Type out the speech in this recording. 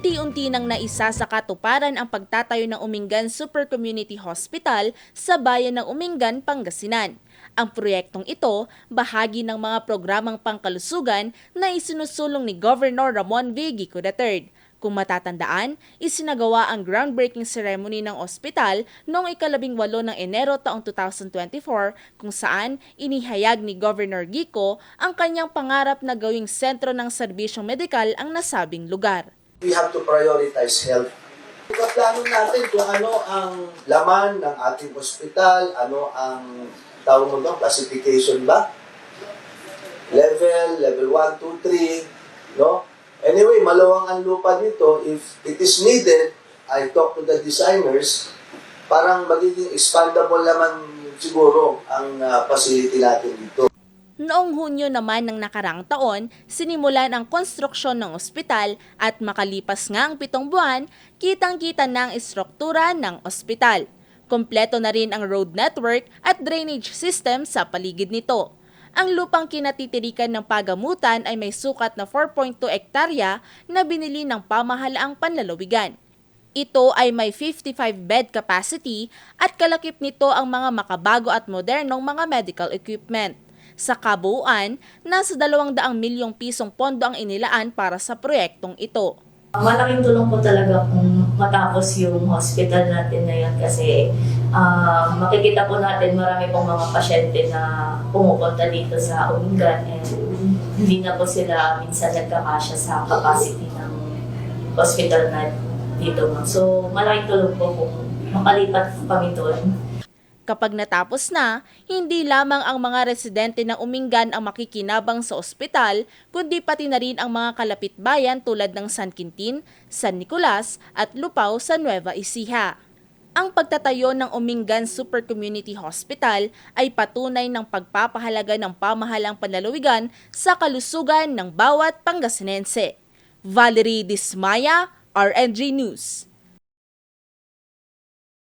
unti-unti nang naisa sa katuparan ang pagtatayo ng Umingan Super Community Hospital sa bayan ng Umingan, Pangasinan. Ang proyektong ito, bahagi ng mga programang pangkalusugan na isinusulong ni Governor Ramon V. Gico III. Kung matatandaan, isinagawa ang groundbreaking ceremony ng ospital noong ikalabing walo ng Enero taong 2024 kung saan inihayag ni Governor Gico ang kanyang pangarap na gawing sentro ng serbisyong medikal ang nasabing lugar. We have to prioritize health. Ipaplano natin kung ano ang laman ng ating ospital, ano ang tawag mo doon, classification ba? Level, level 1, 2, 3, no? Anyway, malawang ang lupa dito. If it is needed, I talk to the designers, parang magiging expandable naman siguro ang ah, facility natin dito. Noong Hunyo naman ng nakarang taon, sinimulan ang konstruksyon ng ospital at makalipas nga ang pitong buwan, kitang-kita na ang istruktura ng ospital. Kompleto na rin ang road network at drainage system sa paligid nito. Ang lupang kinatitirikan ng pagamutan ay may sukat na 4.2 ektarya na binili ng pamahalaang panlalawigan. Ito ay may 55 bed capacity at kalakip nito ang mga makabago at modernong mga medical equipment. Sa kabuuan, nasa 200 milyong pisong pondo ang inilaan para sa proyektong ito. Malaking tulong po talaga kung matapos yung hospital natin na yan kasi ah, makikita po natin marami pong mga pasyente na pumupunta dito sa Umingan and hindi na po sila minsan nagkakasya sa capacity ng hospital na dito. So malaking tulong po kung makalipat kami doon. Kapag natapos na, hindi lamang ang mga residente ng Umingan ang makikinabang sa ospital, kundi pati na rin ang mga kalapit bayan tulad ng San Quintin, San Nicolas at Lupao sa Nueva Ecija. Ang pagtatayo ng Umingan Super Community Hospital ay patunay ng pagpapahalaga ng pamahalang panlalawigan sa kalusugan ng bawat Pangasinense. Valerie Dismaya, RNG News.